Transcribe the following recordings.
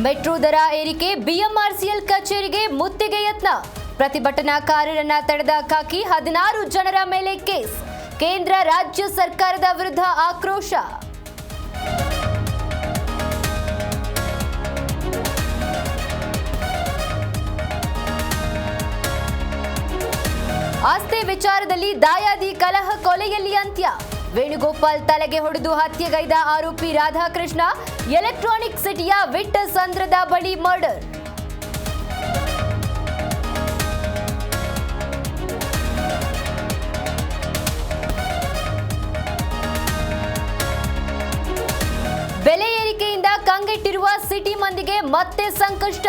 Metro ದರ ಏರಿಕೆ BMRCL ಕಚೇರಿಗೆ ಮುತ್ತಿಗೆ ಯತ್ನ. ಪ್ರತಿಭಟನಾಕಾರರನ್ನ ತಡೆದ ಕಾಕಿ ಹದಿನಾರು ಜನರ ಮೇಲೆ ಕೇಸ್. ಕೇಂದ್ರ ರಾಜ್ಯ ಸರ್ಕಾರದ ವಿರುದ್ಧ ಆಕ್ರೋಶ. ಆಸ್ತಿ ವಿಚಾರದಲ್ಲಿ ದಾಯಾದಿ ಕಲಹ ಕೊಲೆಯಲ್ಲಿ ಅಂತ್ಯ. ವೇಣುಗೋಪಾಲ್ ತಲೆಗೆ ಹೊಡೆದು ಹತ್ಯೆಗೈದ ಆರೋಪಿ ರಾಧಾಕೃಷ್ಣ ಎಲೆಕ್ಟ್ರಾನಿಕ್ ಸಿಟಿಯ ವಿಟ್ಟ ಸಂದ್ರದ ಬಳಿ ಮರ್ಡರ್. ಬೆಲೆ ಏರಿಕೆಯಿಂದ ಕಂಗೆಟ್ಟಿರುವ ಸಿಟಿ ಮಂದಿಗೆ ಮತ್ತೆ ಸಂಕಷ್ಟ.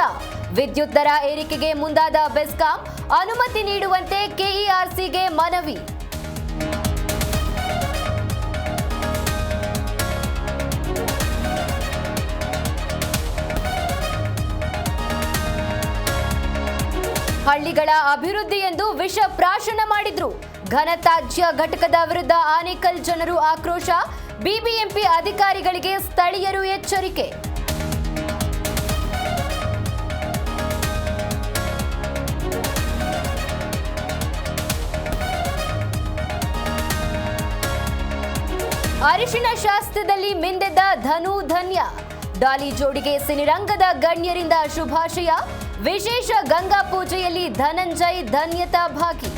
ವಿದ್ಯುತ್ ದರ ಏರಿಕೆಗೆ ಮುಂದಾದ ಬೆಸ್ಕಾಂ ಅನುಮತಿ ನೀಡುವಂತೆ ಕೆಇಆರ್ಸಿಗೆ ಮನವಿ. ಹಳ್ಳಿಗಳ ಅಭಿವೃದ್ಧಿ ಎಂದು ವಿಷ ಪ್ರಾಶನ ಮಾಡಿದ್ರು. ಘನತ್ಯಾಜ್ಯ ಘಟಕದ ವಿರುದ್ಧ ಆನೇಕಲ್ ಜನರು ಆಕ್ರೋಶ. ಬಿಬಿಎಂಪಿ ಅಧಿಕಾರಿಗಳಿಗೆ ಸ್ಥಳೀಯರು ಎಚ್ಚರಿಕೆ. ಅರಿಶಿನ ಶಾಸ್ತ್ರದಲ್ಲಿ ಮಿಂದೆದ್ದ ಧನು ಧನ್ಯ. ಡಾಲಿ ಜೋಡಿಗೆ ಸಿನಿರಂಗದ ಗಣ್ಯರಿಂದ ಶುಭಾಶಯ. ವಿಶೇಷ ಗಂಗಾ ಪೂಜೆಯಲ್ಲಿ ಧನಂಜಯ್ ಧನ್ಯತಾ ಭಾಗಿ.